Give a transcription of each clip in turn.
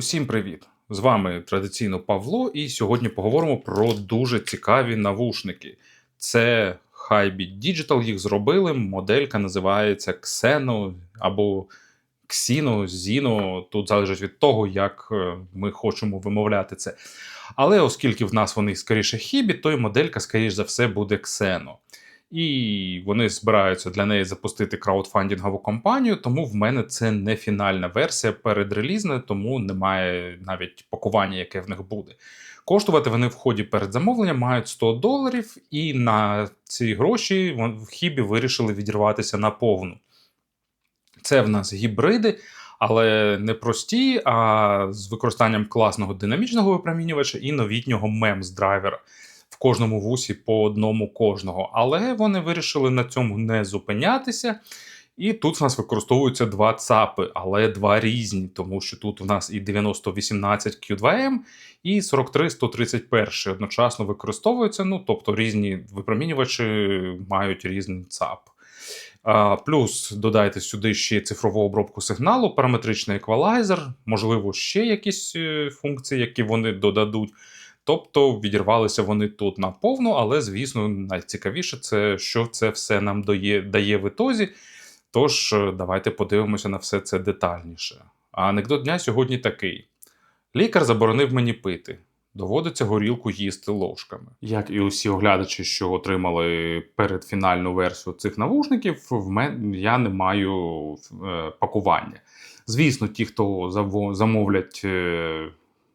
Усім привіт! З вами традиційно Павло, і сьогодні поговоримо про дуже цікаві навушники. Це Hybrid Digital, їх зробили. Моделька називається Xeno або Xino, Zino. Тут залежить від того, як е, ми хочемо вимовляти це. Але оскільки в нас вони скоріше хібі, то і моделька, скоріш за все, буде Xeno. І вони збираються для неї запустити краудфандингову кампанію, тому в мене це не фінальна версія передрелізна, тому немає навіть пакування, яке в них буде. Коштувати вони в ході передзамовлення мають 100 доларів, і на ці гроші в хібі вирішили відірватися на повну. Це в нас гібриди, але не прості, а з використанням класного динамічного випромінювача і новітнього MEMS драйвера. В кожному вусі по одному кожного. Але вони вирішили на цьому не зупинятися. І тут в нас використовуються два ЦАПи, але два різні, тому що тут в нас і 9018 Q2M, і 43131 одночасно використовуються. Ну, тобто різні випромінювачі мають різний ЦАП. А, плюс додайте сюди ще цифрову обробку сигналу, параметричний еквалайзер, можливо, ще якісь е, функції, які вони додадуть. Тобто відірвалися вони тут наповну, але, звісно, найцікавіше це що це все нам дає, дає в ітозі. Тож, е, давайте подивимося на все це детальніше. А анекдот дня сьогодні такий: лікар заборонив мені пити. Доводиться горілку їсти ложками. Як і усі оглядачі, що отримали передфінальну версію цих навушників, в мен... я не маю е, пакування. Звісно, ті, хто замовлять е,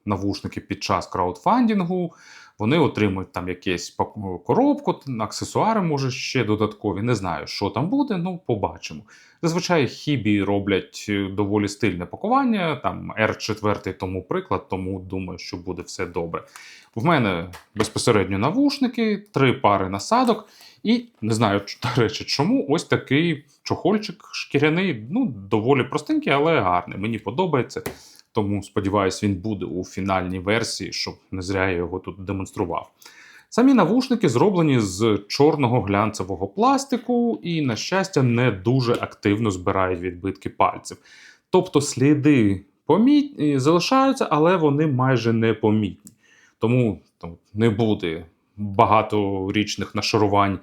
навушники під час краудфандингу, вони отримують там якесь коробку, аксесуари, може, ще додаткові. Не знаю, що там буде, ну побачимо. Зазвичай хібі роблять е, доволі стильне пакування, там R4 тому приклад, тому думаю, що буде все добре. В мене безпосередньо навушники, три пари насадок, і не знаю, до речі, чому ось такий чохольчик шкіряний, ну, доволі простенький, але гарний. Мені подобається. Тому сподіваюся, він буде у фінальній версії, щоб не зря я його тут демонстрував. Самі навушники зроблені з чорного глянцевого пластику і, на щастя, не дуже активно збирають відбитки пальців. Тобто сліди поміт... е, залишаються, але вони майже непомітні. Тому там, не буде багаторічних нашарувань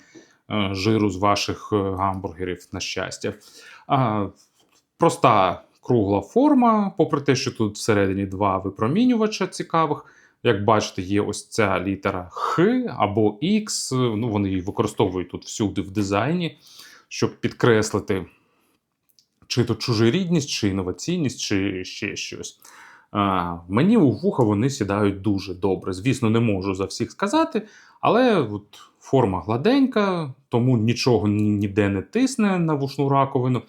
е, жиру з ваших е, гамбургерів, на щастя. А, проста кругла форма, попри те, що тут всередині два випромінювача цікавих. Як бачите, є ось ця літера Х або X. Ну, вони її використовують тут всюди в дизайні, щоб підкреслити чи то чужорідність, чи інноваційність, чи ще щось. А, мені у вуха вони сідають дуже добре. Звісно, не можу за всіх сказати, але от форма гладенька, тому нічого ніде не тисне на вушну раковину.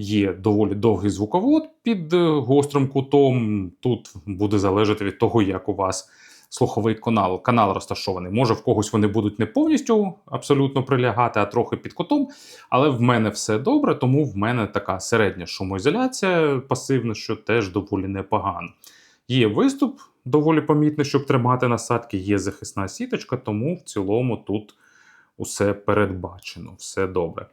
Є доволі довгий звуковод під е, гострим кутом. Тут буде залежати від того, як у вас слуховий канал, канал розташований. Може, в когось вони будуть не повністю абсолютно прилягати, а трохи під кутом. Але в мене все добре, тому в мене така середня шумоізоляція пасивна, що теж доволі непогано. Є виступ доволі помітний, щоб тримати насадки, є захисна сіточка, тому в цілому тут усе передбачено, все добре.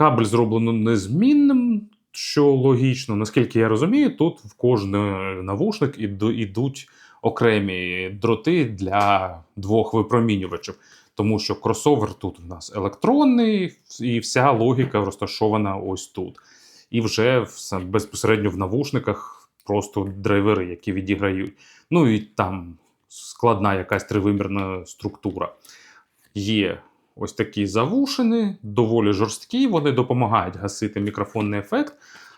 Кабель зроблено незмінним, що логічно, наскільки я розумію, тут в кожний навушник іду- ідуть окремі дроти для двох випромінювачів, тому що кросовер тут у нас електронний, і вся логіка розташована ось тут. І вже безпосередньо в навушниках просто драйвери, які відіграють. Ну і там складна якась тривимірна структура. Є ось такі завушини, доволі жорсткі, вони допомагають гасити мікрофонний ефект.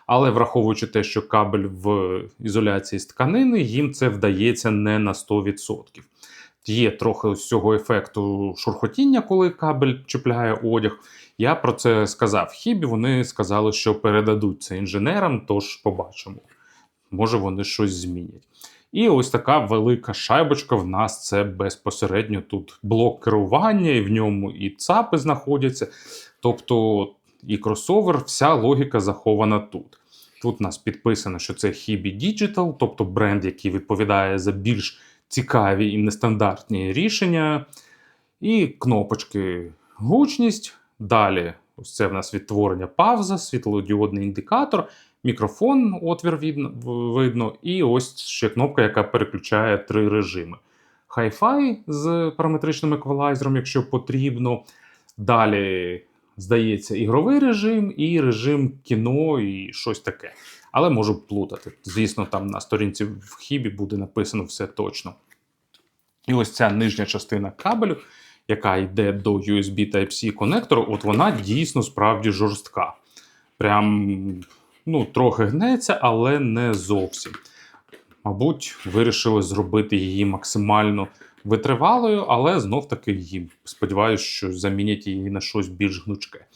Але враховуючи те, що кабель в ізоляції з тканини, їм це вдається не на 100%. Є трохи ось цього ефекту шурхотіння, коли кабель чіпляє одяг. Я про це сказав. Хібі вони сказали, що передадуть це інженерам, тож побачимо. Може, вони щось змінять. І ось така велика шайбочка в нас це безпосередньо тут блок керування, і в ньому і ЦАПи знаходяться. Тобто і кросовер, вся логіка захована тут. Тут у нас підписано, що це Hibi Digital, тобто бренд, який відповідає за більш цікаві і нестандартні рішення. І кнопочки гучність. Далі, ось це в нас відтворення пауза, світлодіодний індикатор. Мікрофон, отвір видно, і ось ще кнопка, яка переключає три режими. Hi-Fi з параметричним еквалайзером, якщо потрібно. Далі, здається, ігровий режим і режим кіно і щось таке. Але можу плутати. Звісно, там на сторінці в хібі буде написано все точно. І ось ця нижня частина кабелю, яка йде до USB Type-C конектору, от вона дійсно справді жорстка. Прям ну, трохи гнеться, але не зовсім. Мабуть, вирішили зробити її максимально витривалою, але знов-таки її сподіваюся, що замінять її на щось більш гнучке.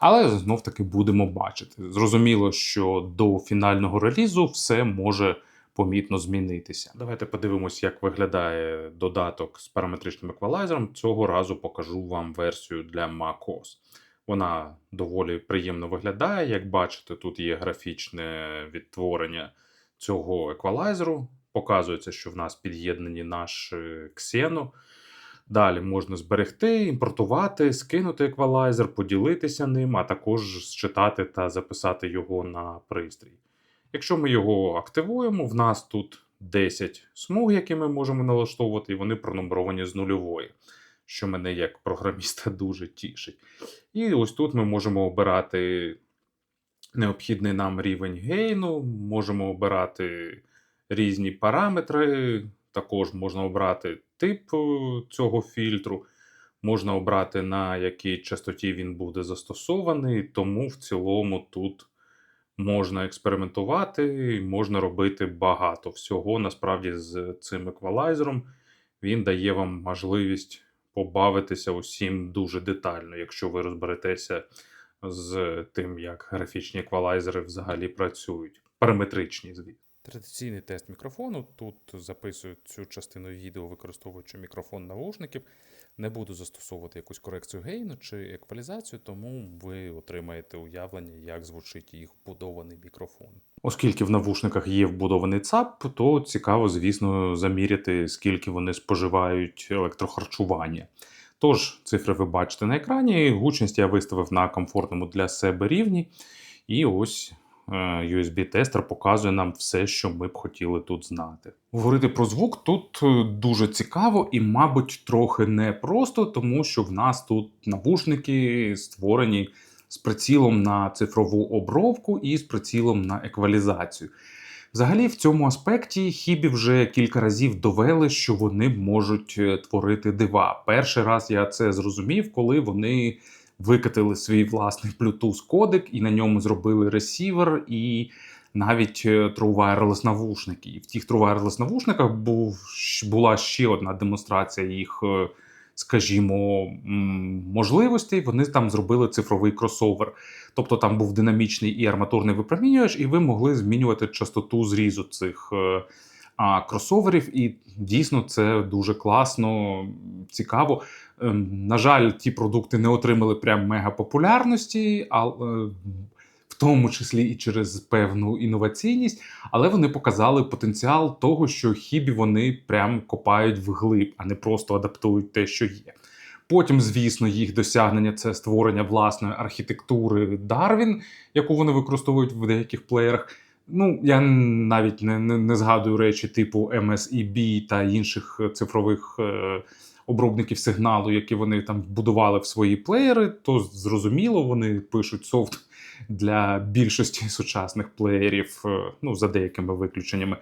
Але знов-таки будемо бачити. Зрозуміло, що до фінального релізу все може помітно змінитися. Давайте подивимось, як виглядає додаток з параметричним еквалайзером. Цього разу покажу вам версію для macOS. Вона доволі приємно виглядає. Як бачите, тут є графічне відтворення цього еквалайзеру. Показується, що в нас під'єднані наш Xeno. Далі можна зберегти, імпортувати, скинути еквалайзер, поділитися ним, а також считати та записати його на пристрій. Якщо ми його активуємо, в нас тут 10 смуг, які ми можемо налаштовувати, і вони пронумеровані з нульової, що мене як програміста дуже тішить. І ось тут ми можемо обирати необхідний нам рівень гейну, можемо обирати різні параметри, також можна обрати тип е, цього фільтру, можна обрати, на якій частоті він буде застосований, тому в цілому тут можна експериментувати, можна робити багато всього. Насправді, з цим еквалайзером він дає вам можливість побавитися усім дуже детально, якщо ви розберетеся з тим, як графічні еквалайзери взагалі працюють. Параметричні, звісно. Традиційний тест мікрофону. Тут записую цю частину відео, використовуючи мікрофон навушників. Не буду застосовувати якусь корекцію гейну чи еквалізацію, тому ви отримаєте уявлення, як звучить їх вбудований мікрофон. Оскільки в навушниках є вбудований ЦАП, то цікаво, звісно, заміряти, скільки вони споживають електрохарчування. Тож, цифри ви бачите на екрані. Гучність я виставив на комфортному для себе рівні. І ось USB-тестер показує нам все, що ми б хотіли тут знати. Говорити про звук тут е, дуже цікаво і, мабуть, трохи непросто, тому що в нас тут навушники створені з прицілом на цифрову обробку і з прицілом на еквалізацію. Взагалі, в цьому аспекті хібі вже кілька разів довели, що вони можуть е, творити дива. Перший раз я це зрозумів, коли вони викатили свій власний Bluetooth кодек і на ньому зробили ресівер і навіть е, True Wireless навушники. І в тих True Wireless навушниках був, була ще одна демонстрація їх, е, скажімо, можливостей. Вони там зробили цифровий кросовер. Тобто там був динамічний і арматурний випромінювач, і ви могли змінювати частоту зрізу цих. Е, а кросоверів, і дійсно це дуже класно, цікаво. Ем, на жаль, ті продукти не отримали прям мегапопулярності, але в тому числі і через певну інноваційність, але вони показали потенціал того, що хібі вони прям копають вглиб, а не просто адаптують те, що є. Потім, звісно, їх досягнення це створення власної архітектури Darwin, яку вони використовують в деяких плеєрах. Ну, я навіть не не, не згадую речі типу MSEB та інших цифрових е, обробників сигналу, які вони там будували в свої плеєри, то зрозуміло, вони пишуть софт для більшості сучасних плеєрів, е, ну, за деякими виключеннями.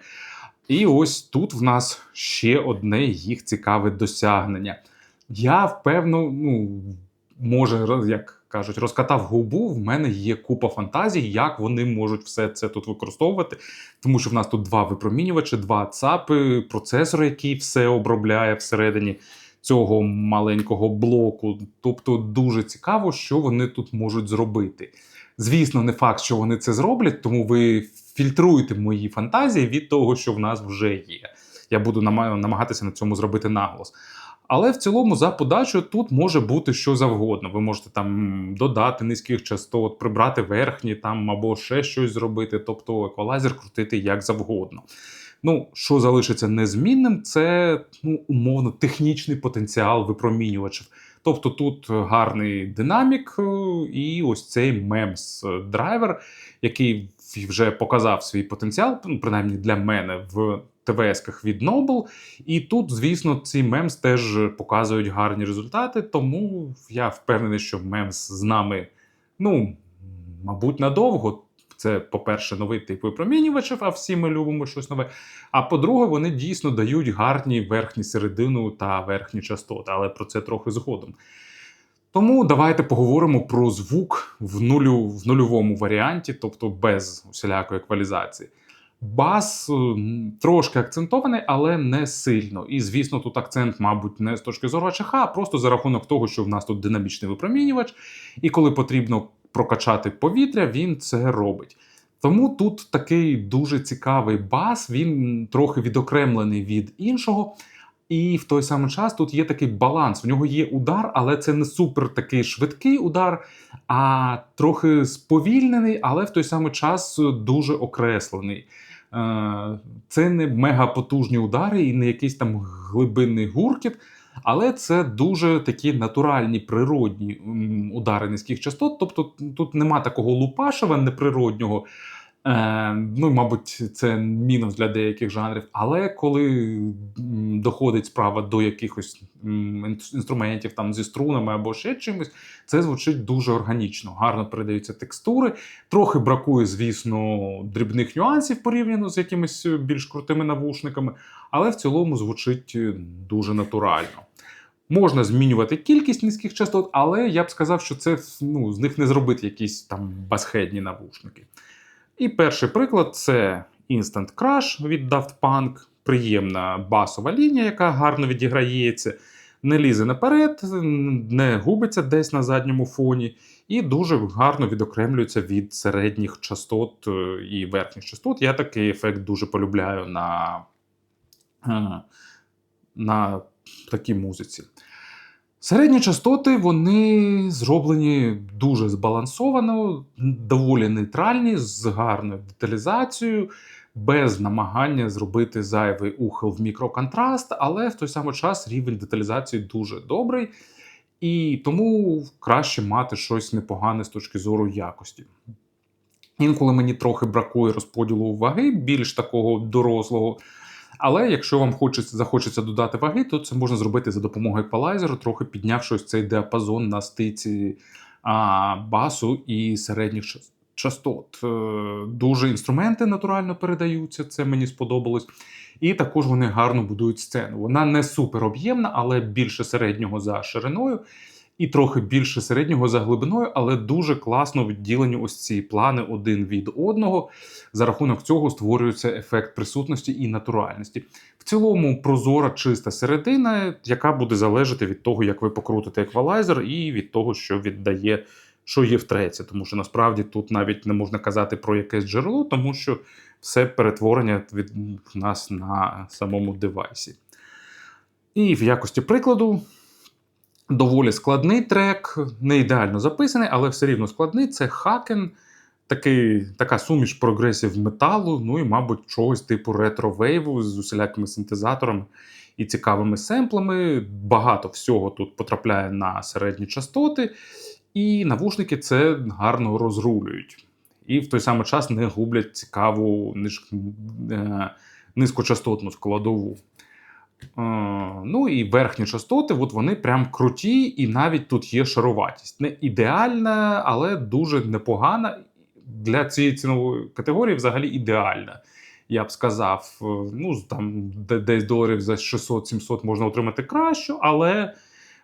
І ось тут в нас ще одне їх цікаве досягнення. Я впевнений, ну, може, як кажуть, розкатав губу. В мене є купа фантазій, як вони можуть все це тут використовувати. Тому що в нас тут два випромінювачі, два ЦАПи, процесор, який все обробляє всередині цього маленького блоку. Тобто дуже цікаво, що вони тут можуть зробити. Звісно, не факт, що вони це зроблять, тому ви фільтруєте мої фантазії від того, що в нас вже є. Я буду намагатися на цьому зробити наголос. Але в цілому за подачу тут може бути що завгодно. Ви можете там додати низьких частот, прибрати верхні там або ще щось зробити, тобто еквалайзер крутити як завгодно. Ну, що залишиться незмінним, це ну, умовно технічний потенціал випромінювачів. Тобто тут гарний динамік, е, і ось цей MEMS драйвер, який вже показав свій потенціал, ну, принаймні для мене, в ТВС-ках від Noble. І тут, звісно, ці MEMS теж показують гарні результати, тому я впевнений, що MEMS з нами, ну, мабуть, надовго. Це, по-перше, новий тип випромінювачів, а всі ми любимо щось нове. А по-друге, вони дійсно дають гарні верхні середину та верхні частоти, але про це трохи згодом. Тому давайте поговоримо про звук в нулю, в нульовому варіанті, тобто без усілякої еквалізації. Бас трошки акцентований, але не сильно. І, звісно, тут акцент, мабуть, не з точки зору АЧХ, а просто за рахунок того, що в нас тут динамічний випромінювач, і коли потрібно прокачати повітря, він це робить. Тому тут такий дуже цікавий бас, він трохи відокремлений від іншого. І в той самий час тут є такий баланс. В нього є удар, але це не супер такий швидкий удар, а трохи сповільнений, але в той самий час дуже окреслений. Е, Це не мегапотужні удари і не якийсь там глибинний гуркіт, але це дуже такі натуральні природні удари низьких частот. Тобто тут нема такого лупашева неприроднього. Е, ну, мабуть, це мінус для деяких жанрів. Але коли доходить справа до якихось інструментів там зі струнами або ще чимось, це звучить дуже органічно, гарно передаються текстури. Трохи бракує, звісно, дрібних нюансів порівняно з якимись більш крутими навушниками, але в цілому звучить е, дуже натурально. Можна змінювати кількість низьких частот, але я б сказав, що це ну, з них не зробити якісь там басхедні навушники. І перший приклад це Instant Crash від Daft Punk. Приємна басова лінія, яка гарно відіграється, не лізе наперед, не губиться десь на задньому фоні, і дуже гарно відокремлюється від середніх частот е, і верхніх частот. Я такий ефект дуже полюбляю на, е, на такій музиці. Середні частоти вони зроблені дуже збалансовано, доволі нейтральні, з гарною деталізацією, без намагання зробити зайвий ухил в мікроконтраст, але в той самий час рівень деталізації дуже добрий, і тому краще мати щось непогане з точки зору якості. Інколи мені трохи бракує розподілу ваги, більш такого дорослого. Але якщо вам хочеться, захочеться додати ваги, то це можна зробити за допомогою еквалайзеру, трохи піднявши ось цей діапазон на стиці а, басу і середніх частот. Е, Дуже інструменти натурально передаються, це мені сподобалось. І також вони гарно будують сцену. Вона не супер об'ємна, але більше середнього за шириною, і трохи більше середнього за глибиною, але дуже класно відділені ось ці плани один від одного. За рахунок цього створюється ефект присутності і натуральності. В цілому прозора чиста середина, яка буде залежати від того, як ви покрутите еквалайзер, і від того, що віддає, що є в треці. Тому що насправді тут навіть не можна казати про якесь джерело, тому що все перетворення від нас на самому девайсі. І в якості прикладу. Доволі складний трек, не ідеально записаний, але все рівно складний. Це хакен, такий, така суміш прогресів металу, ну і, мабуть, чогось типу ретро-вейву з усілякими синтезаторами і цікавими семплами. Багато всього тут потрапляє на середні частоти, і навушники це гарно розрулюють. І в той самий час не гублять цікаву е, низькочастотну складову. Е, Ну і верхні частоти, от вони прям круті, і навіть тут є шаруватість. Не ідеальна, але дуже непогана. Для цієї цінової категорії взагалі ідеальна. Я б сказав, Е, ну там десь доларів за 600-700 можна отримати кращу, але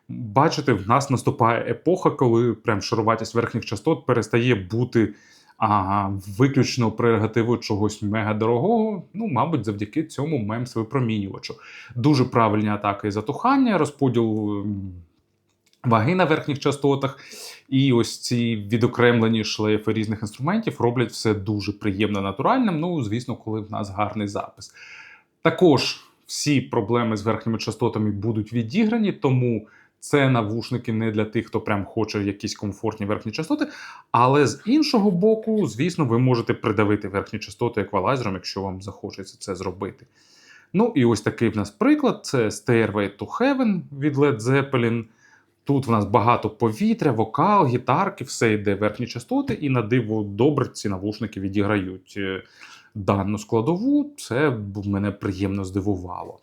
бачите, в нас наступає епоха, коли прям шаруватість верхніх частот перестає бути а, виключно прерогативою чогось мегадорогого. Ну, мабуть, завдяки цьому мемс випромінювачу. Дуже правильні атаки затухання, розподіл ем, ваги на верхніх частотах. І ось ці відокремлені шлейфи різних інструментів роблять все дуже приємно натуральним. Ну, звісно, коли в нас гарний запис. Також всі проблеми з верхніми частотами будуть відіграні, тому це навушники не для тих, хто прям хоче якісь комфортні верхні частоти. Але з іншого боку, звісно, ви можете придавити верхні частоти еквалайзером, якщо вам захочеться це зробити. Ну і ось такий в нас приклад: це Stairway to Heaven від Led Zeppelin. Тут в нас багато повітря, вокал, гітарки, все йде верхні частоти, і на диво добре ці навушники відіграють е, дану складову. Це мене приємно здивувало.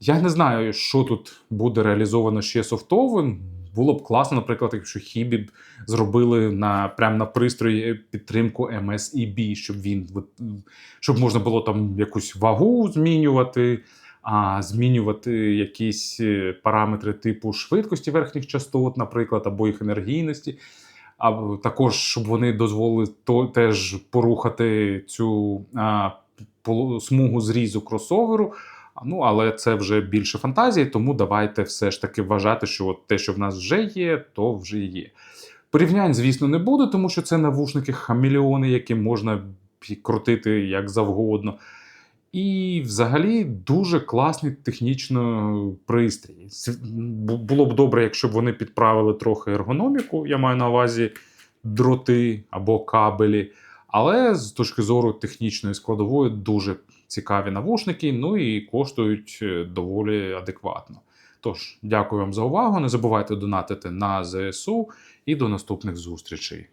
Я не знаю, що тут буде реалізовано ще софтовим. Було б класно, наприклад, якщо Хібі б зробили на прямо на пристрої підтримку MSEB, щоб він щоб можна було там якусь вагу змінювати, а змінювати якісь е, параметри типу швидкості верхніх частот, наприклад, або їх енергійності. А також щоб вони дозволили то теж порухати цю а, смугу зрізу кросоверу. Ну, але це вже більше фантазії, тому давайте все ж таки вважати, що от те, що в нас вже є, то вже є. Порівнянь, звісно, не буде, тому що це навушники хамелеони, які можна крутити як завгодно. І взагалі дуже класний технічно пристрій. Було б добре, якщо б вони підправили трохи ергономіку, я маю на увазі дроти або кабелі. Але з точки зору технічної складової дуже цікаві навушники, ну і коштують е, доволі адекватно. Тож, дякую вам за увагу. Не забувайте донатити на ЗСУ і до наступних зустрічей.